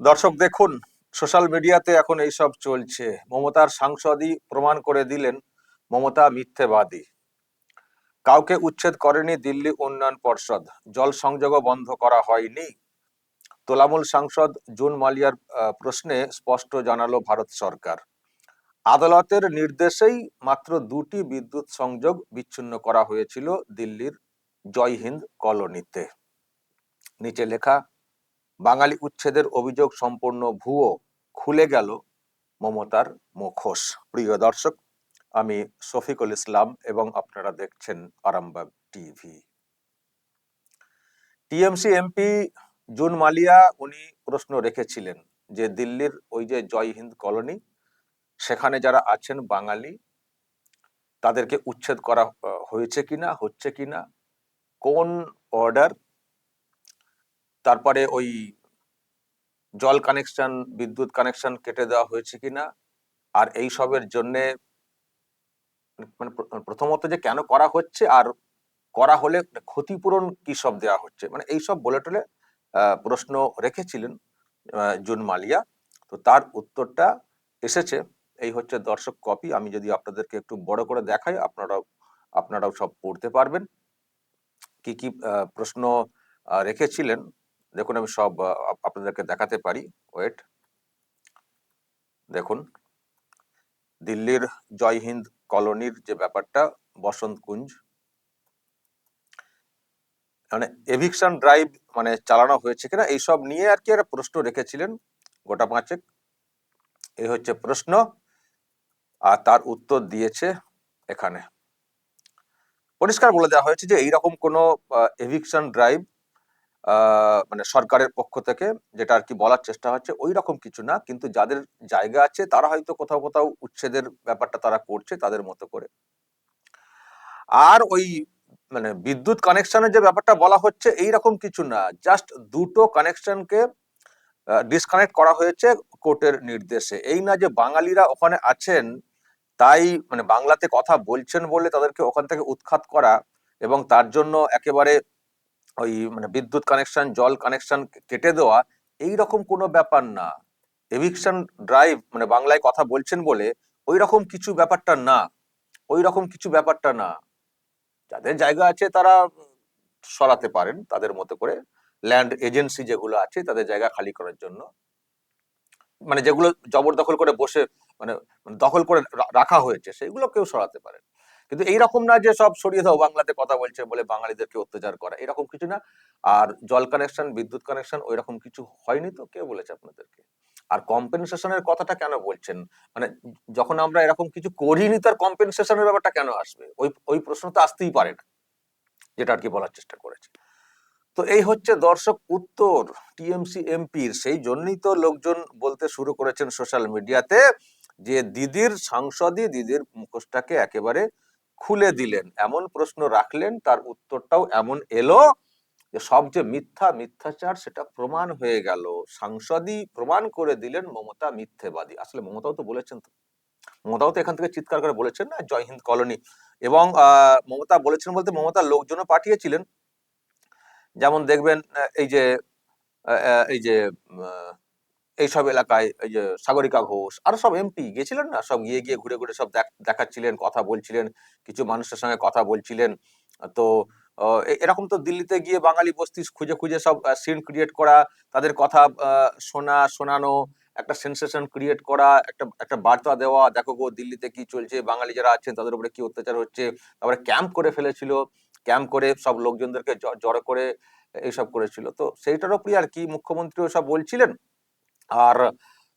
দর্শক, দেখুন, সোশ্যাল মিডিয়াতে এখন এইসব চলছে। মমতার সাংসদই প্রমাণ করে দিলেন, মমতা মিথ্যেবাদী। কাউকে উচ্ছেদ করেনি দিল্লি উন্নয়ন পর্ষদ। জল সংযোগও বন্ধ করা হয়নি। তোলামূল সাংসদ জুন মালিয়ার প্রশ্নে স্পষ্ট জানালো ভারত সরকার। আদালতের নির্দেশেই মাত্র দুটি বিদ্যুৎ সংযোগ বিচ্ছিন্ন করা হয়েছিল দিল্লির জয় হিন্দ কলোনিতে। নিচে লেখা বাঙালি উচ্ছেদের অভিযোগ সম্পূর্ণ ভুয়ো খুলে গেল মমতার মুখোশ। প্রিয় দর্শক, আমি শফিকুল ইসলাম এবং আপনারা দেখছেন Arambagh TV. TMC MP June Maliah, উনি প্রশ্ন রেখেছিলেন যে দিল্লির ওই যে জয় হিন্দ কলোনি, সেখানে যারা আছেন বাঙালি, তাদেরকে উচ্ছেদ করা হয়েছে কিনা, হচ্ছে কিনা, কোন অর্ডার তারপরে ওই জল কানেকশন বিদ্যুৎ কানেকশন কেটে দেওয়া হয়েছে কিনা? আর এই সবের জন্য মানে প্রথমত যে কেন করা হচ্ছে আর করা হলে ক্ষতিপূরণ কি সব দেওয়া হচ্ছে? মানে এই সব বলে টলে প্রশ্ন রেখেছিলেন জুন মালিয়া। তো তার উত্তরটা এসেছে। এই হচ্ছে দর্শক কপি আমি যদি আপনাদেরকে একটু বড় করে দেখাই, আপনারাও আপনারাও সব পড়তে পারবেন। কি কি প্রশ্ন রেখেছিলেন? দেখুন, আমি সব আপনাদেরকে দেখাতে পারি। ওয়েট দেখুন। দিল্লির জয় হিন্দ কলোনির যে ব্যাপারটা, বসন্ত কুঞ্জ। মানে এভিকশন ড্রাইভ মানে চালানো হয়েছে কিনা এইসব নিয়ে আর কি একটা প্রশ্ন রেখেছিলেন গোটা পাঁচেক। এই হচ্ছে প্রশ্ন, আর তার উত্তর দিয়েছে এখানে। পরিষ্কার বলে দেওয়া হয়েছে যে এইরকম কোনো এভিকশন ড্রাইভ মানে সরকারের পক্ষ থেকে যেটা আর কি বলার চেষ্টা হচ্ছে ওই রকম কিছু না, কিন্তু যাদের জায়গা আছে তারা হয়তো কোথাও কোথাও উচ্ছেদের ব্যাপারটা তারা করছে তাদের মতো করে। আর ওই মানে বিদ্যুৎ কানেকশনের যে ব্যাপারটা বলা হচ্ছে এই রকম কিছু না, জাস্ট দুটো কানেকশনকে ডিসকানেক্ট করা হয়েছে কোর্টের নির্দেশে। এই না যে বাঙালিরা ওখানে আছেন, তাই মানে বাংলাতে কথা বলছেন বলে তাদেরকে ওখান থেকে উৎখাত করা এবং তার জন্য একেবারে ওই মানে বিদ্যুৎ কানেকশন জল কানেকশন কেটে দেওয়া, এই রকম কোনো ব্যাপার না। এভিকশন ড্রাইভ মানে বাংলায় কথা বলছেন বলে ওই রকম কিছু ব্যাপারটা না। ওই রকম কিছু ব্যাপারটা না। যাদের জায়গা আছে তারা সরাতে পারেন তাদের মতো করে। ল্যান্ড এজেন্সি যেগুলো আছে তাদের জায়গা খালি করার জন্য। মানে যেগুলো জবরদখল করে বসে মানে দখল করে রাখা হয়েছে, সেগুলো কেউ সরাতে পারেন। কিন্তু এইরকম না যে সব সরিয়ে দাও, বাংলাতে কথা বলছে বলে বাঙালিদেরকে অত্যাচার করা, এরকম কিছু না। আর জল কানেকশন বিদ্যুৎ কানেকশন ওই রকম কিছু হয়নি তো? কে বলেছে আপনাদেরকে? আর কম্পেনসেশনের কথাটা কেন বলছেন? মানে যখন আমরা এরকম কিছু করিনি, তার কম্পেনসেশনের ব্যাপারটা কেন আসবে? ওই ওই প্রশ্ন তো আসতেই পারে না, যেটা আর কি বলার চেষ্টা করেছে। তো এই হচ্ছে দর্শক উত্তর, টিএমসি এমপির। সেই জন্যই তো লোকজন বলতে শুরু করেছেন সোশ্যাল মিডিয়াতে যে দিদির সাংসদই, দিদির মুখোশটাকে একেবারে খুলে দিলেন, এমন প্রশ্ন রাখলেন, তার উত্তরটাও এমন এলো যে সব যে মিথ্যা মিথ্যাচার, সেটা প্রমাণ হয়ে গেল। সাংসদই প্রমাণ করে দিলেন মমতা মিথ্যেবাদী। আসলে মমতাও তো বলেছেন তো। মমতাও তো এখান থেকে চিৎকার করে বলেছেন না, জয় হিন্দ কলোনি। এবং মমতা বলেছেন বলতে মমতা লোকজনও পাঠিয়েছিলেন। যেমন দেখবেন এই যে এই যে এইসব এলাকায় এই যে সাগরিকা ঘোষ, আরও সব এমপি গেছিলেন না? সব গিয়ে গিয়ে ঘুরে ঘুরে সব দেখ- দেখাচ্ছিলেন, কথা বলছিলেন, কিছু মানুষের সঙ্গে কথা বলছিলেন। তো এরকম তো দিল্লিতে গিয়ে বাঙালি বস্তি খুঁজে খুঁজে সব সিন ক্রিয়েট করা, তাদের কথা শোনা, শোনানো, একটা সেন্সেশন ক্রিয়েট করা, একটা একটা বার্তা দেওয়া, দেখো গো দিল্লিতে কি চলছে, বাঙালি যারা আছেন তাদের উপরে কি অত্যাচার হচ্ছে, তারপরে ক্যাম্প করে ফেলেছিল ক্যাম্প করে সব লোকজনদেরকে জড়ো করে এইসব করেছিল। তো সেইটার উপরই আর কি মুখ্যমন্ত্রী সব বলছিলেন। আর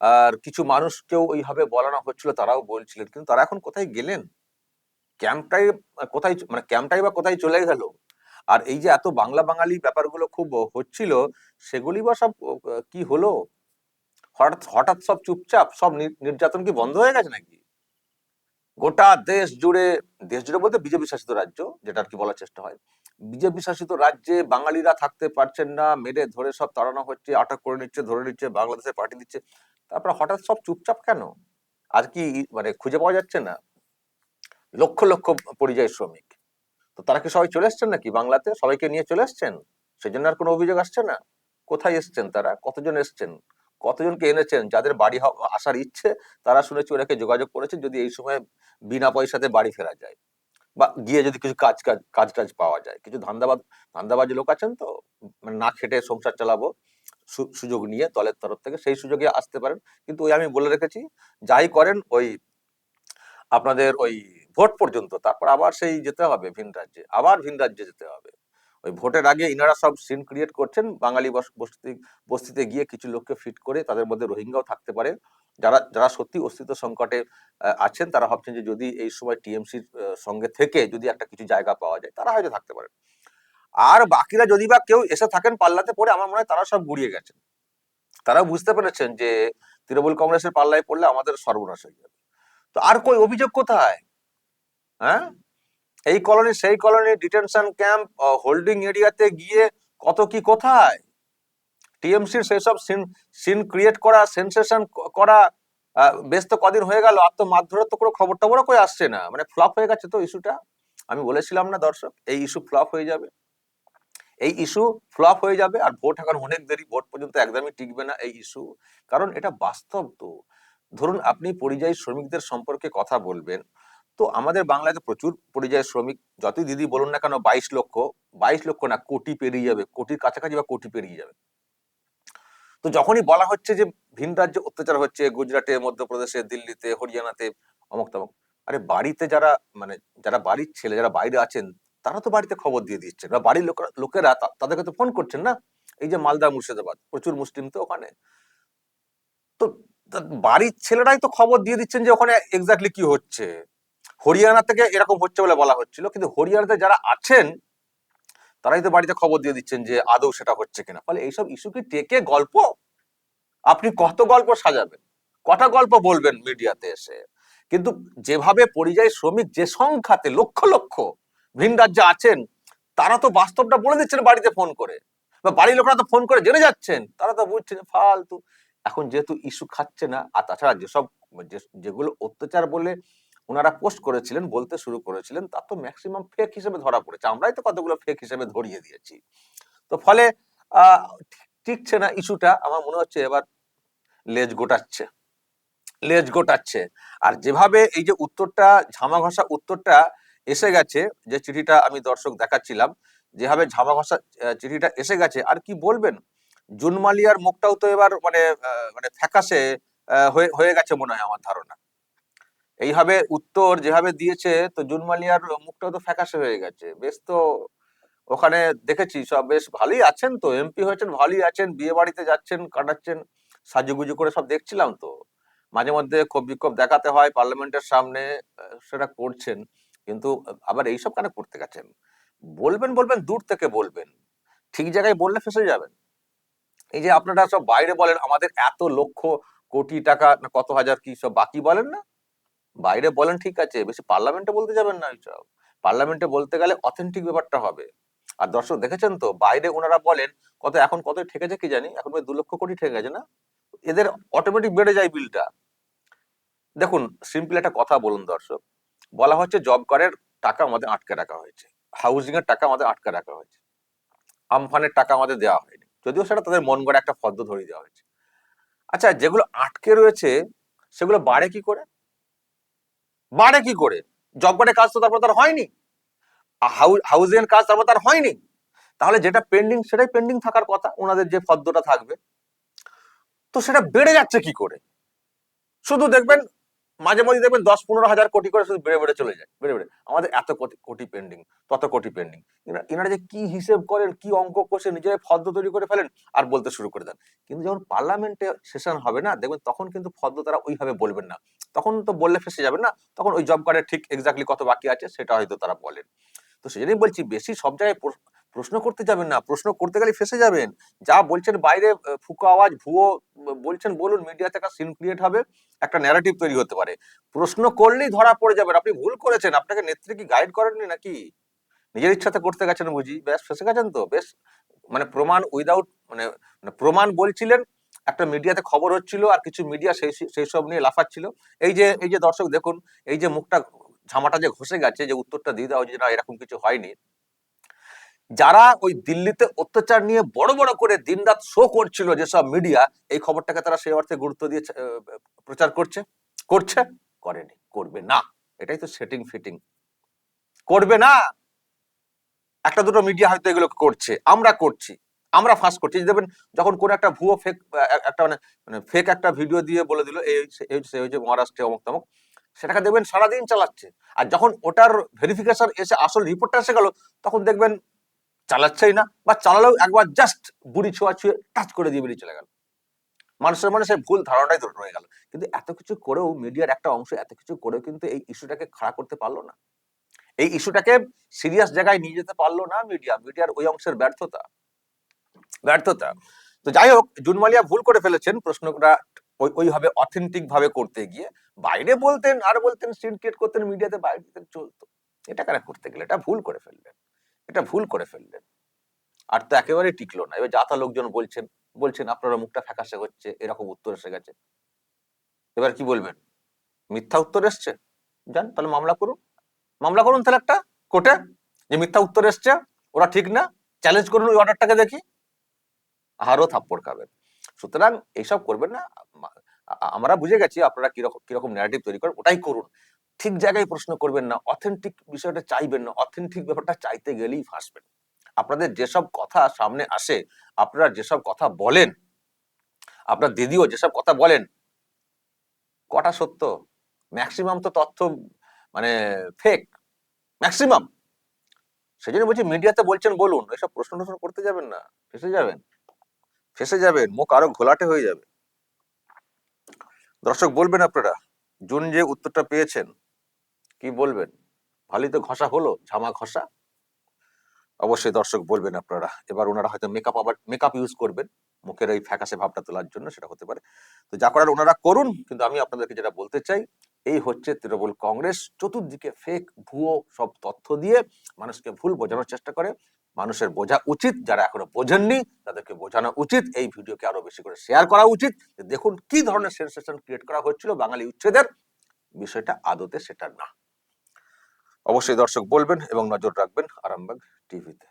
আর কিছু মানুষকেও ওইভাবে বলানো হচ্ছিল, তারাও বলছিলেন। কিন্তু তারা এখন কোথায় গেলেন? ক্যাম্পটাই, কোথায় মানে ক্যাম্পটাই বা কোথায় চলে গেল? আর এই যে এত বাংলা বাঙালি ব্যাপারগুলো খুব হচ্ছিল, সেগুলি বা সব কি হলো? হঠাৎ হঠাৎ সব চুপচাপ, সব নির- নির্যাতন কি বন্ধ হয়ে গেছে নাকি? গোটা দেশ জুড়ে দেশ জুড়ে বলতে বিজেপি শাসিত রাজ্য, যেটা আর কি বলার চেষ্টা হয়। বিজেপি শাসিত রাজ্যে বাঙালিরা থাকতে পারছেন না, মেরে ধরে সব তাড়ানো হচ্ছে, আটক করে নিচ্ছে, ধরে নিচ্ছে, বাংলাদেশে পাঠিয়ে দিচ্ছে। তারপরে হঠাৎ সব চুপচাপ কেন? আর কি মানে খুঁজে পাওয়া যাচ্ছে না? লক্ষ লক্ষ পরিযায়ী শ্রমিক। তো তারা কি সবাই চলে এসছেন নাকি বাংলাতে? সবাইকে নিয়ে চলে এসছেন? সেজন্য আর কোনো অভিযোগ আসছে না? কোথায় এসছেন তারা? কতজন এসছেন? কতজনকে এনেছেন, যাদের বাড়ি আসার ইচ্ছে, তারা শুনেছি ওনাকে যোগাযোগ করেছেন যদি এই সময় বিনা পয়সাতে বাড়ি ফেরা যায়। বা গিয়ে যদি কিছু কাজ কাজ কাজ টাজ পাওয়া যায়। কিছু ধান্দাবাদ, ধান্দাবাজি লোক আছেন তো মানে না খেটে সংসার চালাবো সুযোগ নিয়ে দলের তরফ থেকে সেই সুযোগে আসতে পারেন। কিন্তু ওই আমি বলে রেখেছি, যাই করেন ওই আপনাদের ওই ভোট পর্যন্ত, তারপর আবার সেই যেতে হবে ভিন রাজ্যে, আবার ভিন রাজ্যে যেতে হবে। ওই ভোটের আগে ইনারা সব সিন ক্রিয়েট করছেন। বাঙালি বস- বস্তি, বস্তিতে গিয়ে কিছু লোককে ফিট করে তাদের মধ্যে রোহিঙ্গাও থাকতে পারে। যারা যারা সত্যি অস্তিত্ব সংকটে আছেন, তারা ভাবছেন যে যদি এই সময় টিএমসির সঙ্গে থেকে যদি একটা কিছু জায়গা পাওয়া যায়, তারা হয়তো থাকতে পারে। আর বাকিরা যদি বা কেউ এসে থাকেন পাল্লাতে পড়ে, আমার মনে হয় তারা সব গুড়িয়ে গেছেন। তারা বুঝতে পেরেছেন যে তৃণমূল কংগ্রেসের পাল্লায় পড়লে আমাদের সর্বনাশ হয়ে যাবে। তো আর কই, অভিযোগ কোথায়? হ্যাঁ? এই কলোনি, সেই কলোনি ডিটেনশন ক্যাম্প হোল্ডিং এরিয়াতে গিয়ে কত কি কোথায়? টিএমসির সেসব সিন সিন ক্রিয়েট করা সেন্সেশন করা বেশ তো কদিন হয়ে গেল আর তো মারধরের তো কোনো খবর টবরও কই আসছে না। মানে ফ্লপ হয়ে গেছে তো ইস্যুটা আমি বলেছিলাম না দর্শক, এই ইস্যু ফ্লপ হয়ে যাবে। এই ইস্যু ফ্লপ হয়ে যাবে আর ভোট এখন অনেক দেরি, ভোট পর্যন্ত একদমই টিকবে না এই ইস্যু কারণ এটা বাস্তব তো। ধরুন, আপনি পরিযায়ী শ্রমিকদের সম্পর্কে কথা বলবেন তো আমাদের বাংলাতে প্রচুর পরিযায়ী শ্রমিক, যতই দিদি বলুন না কেন, বাইশ লক্ষ বাইশ লক্ষ না, কোটি পেরিয়ে যাবে, কোটির কাছাকাছি বা কোটি পেরিয়ে যাবে। তো যখনই বলা হচ্ছে যে ভিন রাজ্যে অত্যাচার হচ্ছে, গুজরাটে, মধ্যপ্রদেশে, দিল্লিতে, হরিয়ানাতে, অমুক তমক, আরে বাড়িতে যারা মানে যারা বাড়ির ছেলে, যারা বাইরে আছেন, তারা তো বাড়িতে খবর দিয়ে দিচ্ছেন বা বাড়ির লোকেরা তাদেরকে তো ফোন করছেন না? এই যে মালদা, মুর্শিদাবাদ, প্রচুর মুসলিম তো ওখানে। তো বাড়ির ছেলেরাই তো খবর দিয়ে দিচ্ছেন যে ওখানে এক্স্যাক্টলি কি হচ্ছে। হরিয়ানা থেকে এরকম হচ্ছে বলে বলা হচ্ছিল। কিন্তু হরিয়ানাতে যারা আছেন, তারাই তো বাড়িতে খবর দিয়ে দিচ্ছেন যে আদৌ সেটা হচ্ছে কিনা। ফলে এইসব ইস্যু কি টেকে গল্প? আপনি কত গল্প সাজাবেন? কটা গল্প বলবেন মিডিয়াতে এসে? কিন্তু যেভাবে পরিযায়ী শ্রমিক যে সংখ্যাতে লক্ষ লক্ষ ভিন রাজ্যে আছেন, তারা তো বাস্তবটা বলে দিচ্ছেন বাড়িতে ফোন করে। বা বাড়ির লোকরা তো ফোন করে জেনে যাচ্ছেন। তারা তো বুঝছেন ফালতু। এখন যেহেতু ইস্যু খাচ্ছে না, আর তাছাড়া যেসব যেগুলো অত্যাচার বলে ওনারা পোস্ট করেছিলেন, বলতে শুরু করেছিলেন, তা তো ম্যাক্সিমাম ফেক হিসেবে ধরা পড়েছে। আমরাই তো কতগুলো ফেক হিসেবে ধরিয়ে দিয়েছি। তো ফলে টিকছে না ইস্যুটা আমার মনে হচ্ছে এবার লেজ গোটাচ্ছে। লেজ গোটাচ্ছে। আর যেভাবে এই যে উত্তরটা ঝামা ঘষা উত্তরটা এসে গেছে, যে চিঠিটা আমি দর্শক দেখাচ্ছিলাম, যেভাবে ঝামা ঘষা চিঠিটা এসে গেছে, আর কি বলবেন? জুন মালিয়ার মুখটাও তো এবার মানে মানে ফ্যাকাশে হয়ে গেছে মনে হয় আমার ধারণা। এইভাবে উত্তর যেভাবে দিয়েছে, তো জুন মালিয়ার মুখটাও তো ফ্যাকাশে হয়ে গেছে। বেশ তো ওখানে দেখেছি, সব বেশ ভালোই আছেন তো। এমপি হয়েছেন, ভালোই আছেন, বিয়ে বাড়িতে যাচ্ছেন, কাটাচ্ছেন, সাজুগুজু করে সব দেখছিলাম তো। মাঝে মধ্যে ক্ষোভ বিক্ষোভ দেখাতে হয়, পার্লামেন্টের সামনে সেটা করছেন। কিন্তু আবার এইসব কেন করতে গেছেন? বলবেন বলবেন, দূর থেকে বলবেন। ঠিক জায়গায় বললে ফেসে যাবেন। এই যে আপনারা সব বাইরে বলেন, আমাদের এত লক্ষ কোটি টাকা কত হাজার কি সব বাকি বলেন না? বাইরে বলেন ঠিক আছে, বেশি পার্লামেন্টে বলতে যাবেন না এইসব পার্লামেন্টে বলতে গেলে অথেন্টিক ব্যাপারটা হবে। আর দর্শক দেখেছেন তো, বাইরে ওনারা বলেন, কত এখন কত ঠেকেছে কি জানি, এখন দু লক্ষ কোটি ঠেকে গেছে না? এদের অটোমেটিক বেড়ে যায় বিলটা দেখুন সিম্পল একটা কথা বলুন দর্শক। বলা হচ্ছে জব কার্ডের টাকা আমাদের আটকে রাখা হয়েছে। হাউজিং এর টাকা আমাদের আটকে রাখা হয়েছে। আমফানের টাকা আমাদের দেওয়া হয়নি। যদিও সেটা তাদের মন গড়ে একটা ফদ্দ ধরিয়ে দেওয়া হয়েছে। আচ্ছা যেগুলো আটকে রয়েছে, সেগুলো বাড়ে কি করে? বাড়ে কি করে? জব কার্ডের কাজ তো তারপর তার হয়নি। হাউজিং কাজ তারপর তার হয়নি। তাহলে যেটা পেন্ডিং সেটাই পেন্ডিং থাকার কথা, ওনাদের যে ফদ্দটা থাকবে। তো সেটা বেড়ে যাচ্ছে কি করে? শুধু দেখবেন মাঝে মাঝে দেখবেন দশ পনেরো হাজার কোটি করে শুধু বেড়ে বেড়ে চলে যায়, বেড়ে বেড়ে। আমাদের এত কোটি কোটি পেন্ডিং তত কোটি পেন্ডিং এনারা যে কি হিসেব করেন, কি অঙ্ক কষে নিজেরাই ফদ্দ তৈরি করে ফেলেন আর বলতে শুরু করে দেন। কিন্তু যখন পার্লামেন্টে সেশন হবে না, দেখবেন তখন কিন্তু ফদ্দ তারা ওইভাবে বলবেন না। তখন তো বললে ফেসে যাবেন না, তখন ওই জব কার্ডের ঠিক এক্স্যাক্টলি কত বাকি আছে, সেটা হয়তো তারা বলেন। তো সেজন্যই বলছি, বেশি সব জায়গায় প্রশ্ন করতে যাবেন না, প্রশ্ন করতে গেলে ফেসে যাবেন। যা বলছেন বাইরে ফুকো আওয়াজ, ভুয়ো বলছেন বলুন মিডিয়াতে একটা সিন ক্রিয়েট হবে, একটা ন্যারেটিভ তৈরি হতে পারে। প্রশ্ন করলেই ধরা পড়ে যাবেন। আপনি ভুল করেছেন। আপনাকে নেত্রী কি গাইড করেননি নাকি? নিজের ইচ্ছাতে করতে গেছেন বুঝি? বেশ ফেসে গেছেন তো? বেশ মানে প্রমাণ উইদাউট মানে মানে প্রমাণ বলছিলেন, একটা মিডিয়াতে খবর হচ্ছিল আর কিছু মিডিয়া সেই সেই সব নিয়ে লাফাচ্ছিল। এই যে এই যে দর্শক দেখুন, এই যে মুখটা, ঝামাটা যে ঘষে গেছে, যে উত্তরটা দিয়ে দেওয়া যে না, এরকম কিছু হয়নি। যারা ওই দিল্লিতে অত্যাচার নিয়ে বড় বড় করে দিনরাত শো করছিল যেসব মিডিয়া এই খবরটাকে তারা সেই অর্থে গুরুত্ব দিয়ে প্রচার করছে? করছে? করেনি। করবে না। এটাই তো সেটিং ফিটিং করবে না! একটা দুটো মিডিয়া হয়তো এগুলো করছে। আমরা করছি। আমরা ফাঁস করছি। দেখবেন, যখন কোন একটা ভুয়ো ফেক একটা মানে মানে ফেক একটা ভিডিও দিয়ে বলে দিল, এই এই হচ্ছে মহারাষ্ট্রে অমুক তমুক, সেটাকে দেখবেন সারাদিন চালাচ্ছে। আর যখন ওটার ভেরিফিকেশন এসে আসল রিপোর্টটা এসে গেল, তখন দেখবেন চালাচ্ছেই না বা চালালেও একবার জাস্ট বুড়ি ছোঁয়া ছুঁয়ে টাচ করে দিয়ে বেরিয়ে চলে গেল। মানুষের মনে সেই ভুল ধারণাটাই ধরে রয়ে গেল। কিন্তু এত কিছু করেও মিডিয়ার একটা অংশ এত কিছু করেও কিন্তু এই ইস্যুটাকে খাড়া করতে পারল না। এই ইস্যুটাকে সিরিয়াস জায়গায় নিয়ে যেতে পারল না মিডিয়া মিডিয়ার ওই অংশের ব্যর্থতা। ব্যর্থতা। তো যাই হোক, জুনমালিয়া ভুল করে ফেলেছেন প্রশ্নটা ওই, ওইভাবে অথেন্টিক ভাবে করতে গিয়ে। বাইরে বলতেন, আর বলতেন সিন ক্রিয়েট করতেন মিডিয়াতে বাইরে চলতো। এটা কেন করতে গেলে এটা ভুল করে ফেললেন। এটা ভুল করে ফেললেন। আর তো একেবারেই টিকলো না। এবার যাতা লোকজন বলছেন বলছেন, আপনারা মুখটা ফ্যাকাশে হচ্ছে, এরকম উত্তর এসে গেছে। এবার কি বলবেন? মিথ্যা উত্তর এসছে? যান, তাহলে মামলা করুন। মামলা করুন তাহলে একটা কোর্টে, যে মিথ্যা উত্তর এসছে, ওরা ঠিক না, চ্যালেঞ্জ করুন ওই অর্ডারটাকে দেখি। আরও থাপ্পড় খাবেন। সুতরাং এইসব করবেন না। আমরা বুঝে গেছি আপনারা কীরকম কীরকম ন্যারেটিভ তৈরি করেন, ওটাই করুন। ঠিক জায়গায় প্রশ্ন করবেন না অথেন্টিক বিষয়টা চাইবেন না অথেন্টিক ব্যাপারটা চাইতে গেলেই ফাঁসবেন। আপনাদের যেসব কথা সামনে আসে, আপনারা যেসব কথা বলেন, আপনার দিদিও যেসব কথা বলেন, কটা সত্য? ম্যাক্সিমাম তো তথ্য মানে ফেক ম্যাক্সিমাম সেই জন্য বলছি, মিডিয়াতে বলছেন, বলুন, এসব প্রশ্ন টশ্ন করতে যাবেন না, ফেসে যাবেন। ফেসে যাবেন, মুখ আরও ঘোলাটে হয়ে যাবে। দর্শক, বলবেন আপনারা, জুন যে উত্তরটা পেয়েছেন কি বলবেন? ভালোই তো ঘষা হলো, ঝামা ঘষা। অবশ্যই দর্শক বলবেন আপনারা। এবার ওনারা হয়তো মেকআপ আবার মেকআপ ইউজ করবেন। মুখের এই ফ্যাকাশে ভাবটা তোলার জন্য সেটা হতে পারে। তো যা করার ওনারা করুন, কিন্তু আমি আপনাদেরকে যেটা বলতে চাই, এই হচ্ছে তৃণমূল কংগ্রেস। চতুর্দিকে ফেক ভুয়ো সব তথ্য দিয়ে মানুষকে ভুল বোঝানোর চেষ্টা করে। মানুষের বোঝা উচিত, যারা এখনও বোঝেননি, তাদেরকে বোঝানো উচিত। এই ভিডিওকে আরও বেশি করে শেয়ার করা উচিত। দেখুন কি ধরনের সেন্সেশন ক্রিয়েট করা হচ্ছিল বাঙালি উচ্ছেদের। বিষয়টা আদতে সেটা না। অবশ্যই দর্শক বলবেন এবং নজর রাখবেন আরামবাগ টিভিতে।